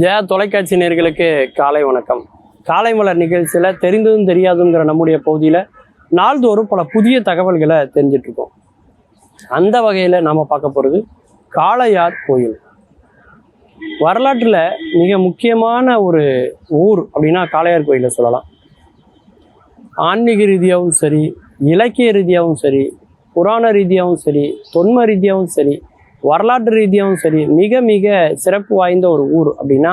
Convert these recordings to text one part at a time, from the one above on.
ஜெயா தொலைக்காட்சி நேர்களுக்கு காலை வணக்கம். காலை மலர் நிகழ்ச்சியில் தெரிந்ததும் தெரியாதுங்கிற நம்முடைய பகுதியில் நாள்தோறும் பல புதிய தகவல்களை தெரிஞ்சிட்ருக்கோம். அந்த வகையில் நாம் பார்க்க போகிறது காளையார் கோயில். வரலாற்றில் மிக முக்கியமான ஒரு ஊர் அப்படின்னா காளையார் கோயிலை சொல்லலாம். ஆன்மீக ரீதியாகவும் சரி இலக்கிய ரீதியாகவும் சரி புராண ரீதியாகவும் சரி தொன்ம ரீதியாகவும் சரி வரலாற்று ரீதியாகவும் சரி மிக மிக சிறப்பு வாய்ந்த ஒரு ஊர் அப்படின்னா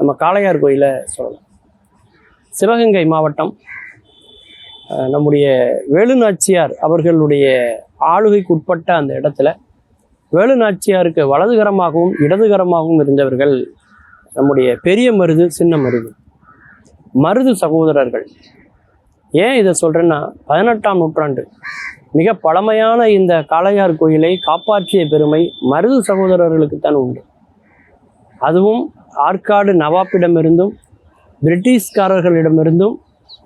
நம்ம காளையார் கோயிலை சொல்லலாம். சிவகங்கை மாவட்டம் நம்முடைய வேலுநாச்சியார் அவர்களுடைய ஆளுகைக்கு உட்பட்ட அந்த இடத்துல வேலுநாச்சியாருக்கு வலதுகரமாகவும் இடதுகரமாகவும் இருந்தவர்கள் நம்முடைய பெரிய மருது சின்ன மருது. மருது சகோதரர்கள். ஏன் இதை சொல்கிறேன்னா பதினெட்டாம் நூற்றாண்டு மிக பழமையான இந்த காளையார் கோயிலை காப்பாற்றிய பெருமை மருது சகோதரர்களுக்குத்தான் உண்டு. அதுவும் ஆற்காடு நவாப்பிடமிருந்தும் பிரிட்டிஷ்காரர்களிடமிருந்தும்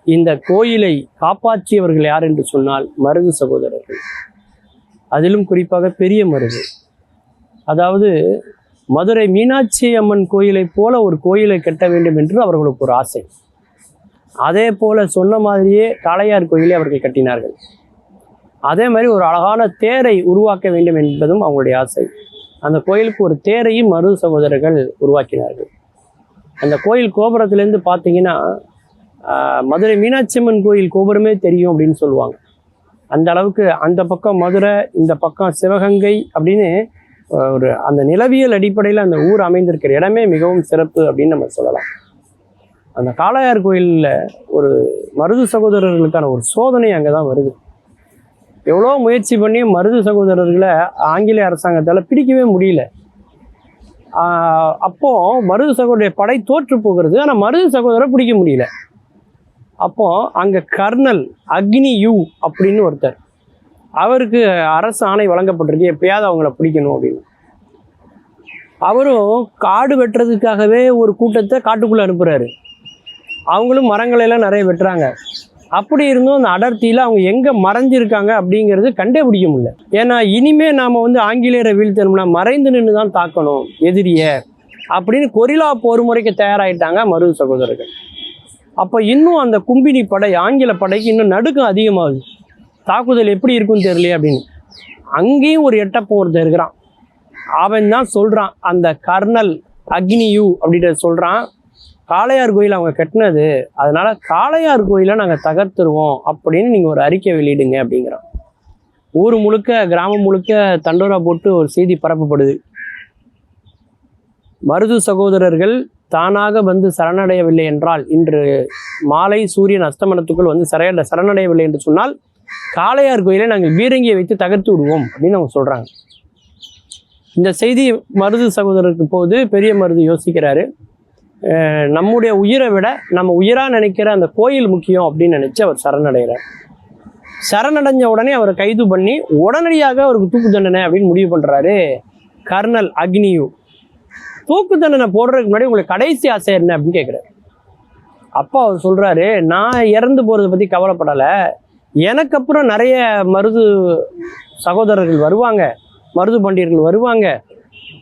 இந்த கோயிலை காப்பாற்றியவர்கள் யார் என்று சொன்னால் மருது சகோதரர்கள். அதிலும் குறிப்பாக பெரிய மருது. அதாவது மதுரை மீனாட்சி அம்மன் கோயிலைப் போல ஒரு கோயிலை கட்ட வேண்டும் என்று அவர்களுக்கு ஒரு ஆசை. அதே போல சொன்ன மாதிரியே காளையார் கோயிலை அவர்கள் கட்டினார்கள். அதே மாதிரி ஒரு அழகான தேரை உருவாக்க வேண்டும் என்பதும் அவங்களுடைய ஆசை. அந்த கோயிலுக்கு ஒரு தேரையும் மரு சகோதரர்கள் உருவாக்கினார்கள். அந்த கோயில் கோபுரத்துலேருந்து பார்த்தீங்கன்னா மதுரை மீனாட்சி அம்மன் கோயில் கோபுரமே தெரியும் அப்படின்னு சொல்லுவாங்க. அந்த அளவுக்கு அந்த பக்கம் மதுரை இந்த பக்கம் சிவகங்கை அப்படின்னு ஒரு அந்த நிலவியல் அடிப்படையில் அந்த ஊர் அமைந்திருக்கிற இடமே மிகவும் சிறப்பு அப்படின்னு நம்ம சொல்லலாம். அந்த காளையார் கோயிலில் ஒரு மருது சகோதரர்களுக்கான ஒரு சோதனை அங்கே தான் வருது. எவ்வளோ முயற்சி பண்ணி மருது சகோதரர்களை ஆங்கிலேய அரசாங்கத்தால் பிடிக்கவே முடியல. அப்போ மருது சகோதரருடைய படை தோற்று போகிறது ஆனால் மருது சகோதரரை பிடிக்க முடியல. அப்போ அங்கே கர்னல் அக்னி யூ அப்படின்னு ஒருத்தர் அவருக்கு அரசு ஆணை வழங்கப்பட்டிருக்கு எப்பயாவது அவங்கள பிடிக்கணும் அப்படின்னு. அவரும் காடு வெட்டுறதுக்காகவே ஒரு கூட்டத்தை காட்டுக்குள்ளே அனுப்புகிறாரு அவங்களும் மரங்களை எல்லாம் நிறைய வெட்டுறாங்க. அப்படி இருந்தும் அந்த அடர்த்தியில் அவங்க எங்கே மறைஞ்சிருக்காங்க அப்படிங்கிறது கண்டுபிடிக்க முடியல. ஏன்னா இனிமே நாம் வந்து ஆங்கிலேயரை வீழ்த்தணும்னா மறைந்து நின்று தான் தாக்கணும் எதிரிய அப்படின்னு கொரிலா போர் முறைக்கு தயாராகிட்டாங்க மருது சகோதரர்கள். அப்போ இன்னும் அந்த கும்பினி படை ஆங்கில படைக்கு இன்னும் நடுக்கம் அதிகமாகுது. தாக்குதல் எப்படி இருக்குன்னு தெரியலையே அப்படின்னு. அங்கேயும் ஒரு எட்டப்பம் ஒருத்தன் இருக்கிறான். அவன் தான் சொல்கிறான் அந்த கர்னல் அக்னியு அப்படின்றத சொல்கிறான் காளையார் கோயில் அவங்க கட்டினது அதனால காளையார் கோயிலை நாங்கள் தகர்த்துருவோம் அப்படின்னு நீங்கள் ஒரு அறிக்கை வெளியிடுங்க அப்படிங்கிறான். ஊர் முழுக்க கிராமம் முழுக்க தண்டோரா போட்டு ஒரு செய்தி பரப்பப்படுது. மருது சகோதரர்கள் தானாக வந்து சரணடையவில்லை என்றால் இன்று மாலை சூரியன் அஸ்தமனத்துக்குள் வந்து சரையட சரணடையவில்லை என்று சொன்னால் காளையார் கோயிலை நாங்கள் பீரங்கியை வைத்து தகர்த்து விடுவோம் அப்படின்னு அவங்க சொல்கிறாங்க இந்த செய்தி மருது சகோதரருக்கு போது பெரிய மருது யோசிக்கிறாரு. நம்முடைய உயிரை விட நம்ம உயிராக நினைக்கிற அந்த கோயில் முக்கியம் அப்படின்னு நினச்சி அவர் சரணடைகிறார். சரணடைஞ்ச உடனே அவரை கைது பண்ணி உடனடியாக அவருக்கு தூக்கு தண்டனை அப்படின்னு முடிவு பண்ணுறாரு கர்னல் அக்னியு. தூக்கு தண்டனை போடுறதுக்கு முன்னாடி உங்களுக்கு கடைசி ஆசை என்ன அப்படின்னு கேட்குறாரு அப்பா அவர் சொல்கிறாரு நான் இறந்து போகிறத பற்றி கவலைப்படலை. எனக்கு அப்புறம் நிறைய மருது சகோதரர்கள் வருவாங்க மருது பண்டியர்கள் வருவாங்க.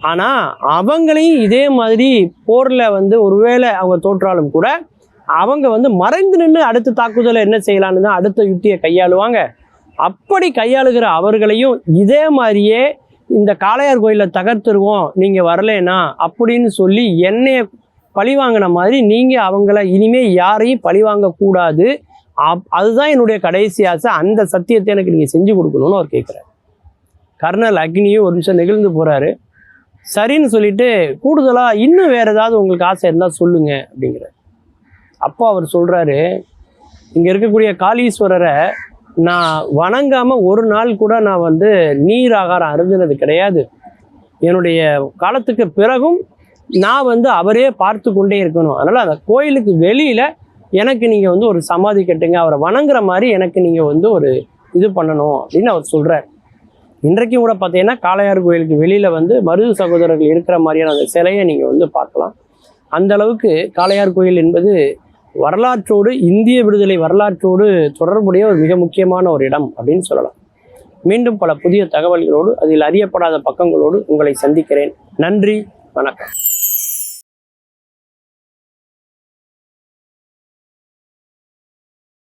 ஆனால் அவங்களையும் இதே மாதிரி போரில் வந்து ஒருவேளை அவங்க தோற்றாலும் கூட அவங்க வந்து மறைந்து நின்று அடுத்த தாக்குதலை என்ன செய்யலான்னு தான் அடுத்த யுத்தியை கையாளுவாங்க. அப்படி கையாளுகிற அவர்களையும் இதே மாதிரியே இந்த காளையார் கோயிலை தகர்த்துருவோம் நீங்கள் வரலேனா அப்படின்னு சொல்லி என்னைய பழிவாங்கின மாதிரி நீங்கள் அவங்கள இனிமேல் யாரையும் பழிவாங்கக்கூடாது அப் அதுதான் என்னுடைய கடைசி ஆசை. அந்த சத்தியத்தை எனக்கு நீங்கள் செஞ்சு கொடுக்கணும்னு அவர் கேட்குறாரு கர்னல் அக்னியும் ஒரு நிமிஷம் நெகிழ்ந்து போகிறாரு சரின்னு சொல்லிட்டு கூடுதலாக இன்னும் வேறு ஏதாவது உங்களுக்கு ஆசை இருந்தால் சொல்லுங்க அப்படிங்கிற அப்போ அவர் சொல்கிறாரு இங்கே இருக்கக்கூடிய காளீஸ்வரரை நான் வணங்காமல் ஒரு நாள் கூட நான் வந்து நீர் ஆகாரம் அருந்தினது கிடையாது. என்னுடைய காலத்துக்கு பிறகும் நான் வந்து அவரே பார்த்து கொண்டே இருக்கணும். அதனால் அந்த கோயிலுக்கு வெளியில் எனக்கு நீங்கள் வந்து ஒரு சமாதி கட்டுங்க. அவரை வணங்குற மாதிரி எனக்கு நீங்கள் வந்து ஒரு இது பண்ணணும். அப்படின்னு அவர் சொல்கிறார் இன்றைக்கும் கூட பார்த்தீங்கன்னா காளையார் கோயிலுக்கு வெளியில் வந்து மருது சகோதரர்கள் இருக்கிற மாதிரியான அந்த சிலையை நீங்கள் வந்து பார்க்கலாம். அந்த அளவுக்கு காளையார் கோயில் என்பது வரலாற்றோடு இந்திய விடுதலை வரலாற்றோடு தொடர்புடைய ஒரு மிக முக்கியமான ஒரு இடம் அப்படின்னு சொல்லலாம். மீண்டும் பல புதிய தகவல்களோடு அதில் அறியப்படாத பக்கங்களோடு உங்களை சந்திக்கிறேன். நன்றி வணக்கம்.